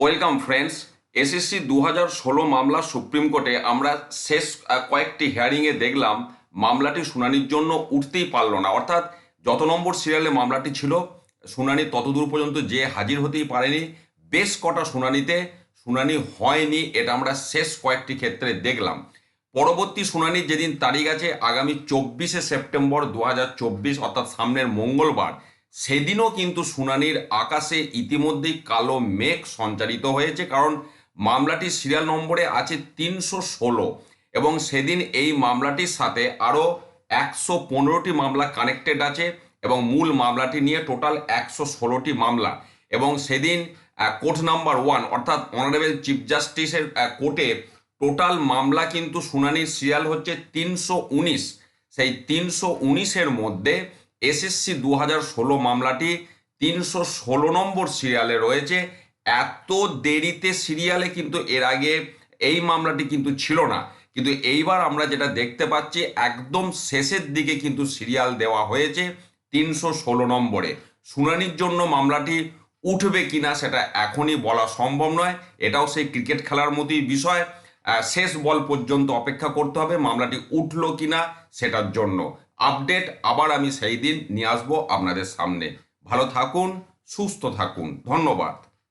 Welcome friends, SSC দু হাজার ষোলো মামলা সুপ্রিম কোর্টে আমরা শেষ কয়েকটি হিয়ারিংয়ে দেখলাম, মামলাটি শুনানির জন্য উঠতেই পারল না। অর্থাৎ যত নম্বর সিরিয়ালে মামলাটি ছিল, শুনানি ততদূর পর্যন্ত যে হাজির হতেই পারেনি, বেশ কটা শুনানিতে শুনানি হয়নি, এটা আমরা শেষ কয়েকটি ক্ষেত্রে দেখলাম। পরবর্তী শুনানির যেদিন তারিখ আছে, আগামী চব্বিশে সেপ্টেম্বর দু হাজার চব্বিশ, অর্থাৎ সামনের মঙ্গলবার সেদিনও কিন্তু শুনানির আকাশে ইতিমধ্যেই কালো মেঘ সঞ্চারিত হয়েছে, কারণ মামলাটির সিরিয়াল নম্বরে আছে তিনশো ষোলো এবং সেদিন এই মামলাটির সাথে আরও একশো পনেরোটি মামলা কানেক্টেড আছে এবং মূল মামলাটি নিয়ে টোটাল একশো ষোলোটি মামলা এবং সেদিন কোর্ট নাম্বার ওয়ান অর্থাৎ অনারেবল চিফ জাস্টিসের কোর্টে টোটাল মামলা কিন্তু শুনানির সিরিয়াল হচ্ছে তিনশো উনিশ। সেই তিনশো উনিশের মধ্যে এসএসসি দু হাজার ষোলো মামলাটি তিনশো ষোলো নম্বর সিরিয়ালে রয়েছে। এত দেরিতে সিরিয়ালে কিন্তু এর আগে এই মামলাটি কিন্তু ছিল না। কিন্তু এইবার আমরা যেটা দেখতে পাচ্ছি, একদম শেষের দিকে কিন্তু সিরিয়াল দেওয়া হয়েছে তিনশো ষোলো নম্বরে। শুনানির জন্য মামলাটি উঠবে কিনা সেটা এখনই বলা সম্ভব নয়। এটাও সেই ক্রিকেট খেলার মতোই বিষয়। শেষ বল পর্যন্ত অপেক্ষা করতে হবে, মামলাটি উঠল কিনা সেটার জন্য। আপডেট আবার আমি সেই দিন নিয়ে আসব আপনাদের সামনে। ভালো থাকুন সুস্থ থাকুন। ধন্যবাদ।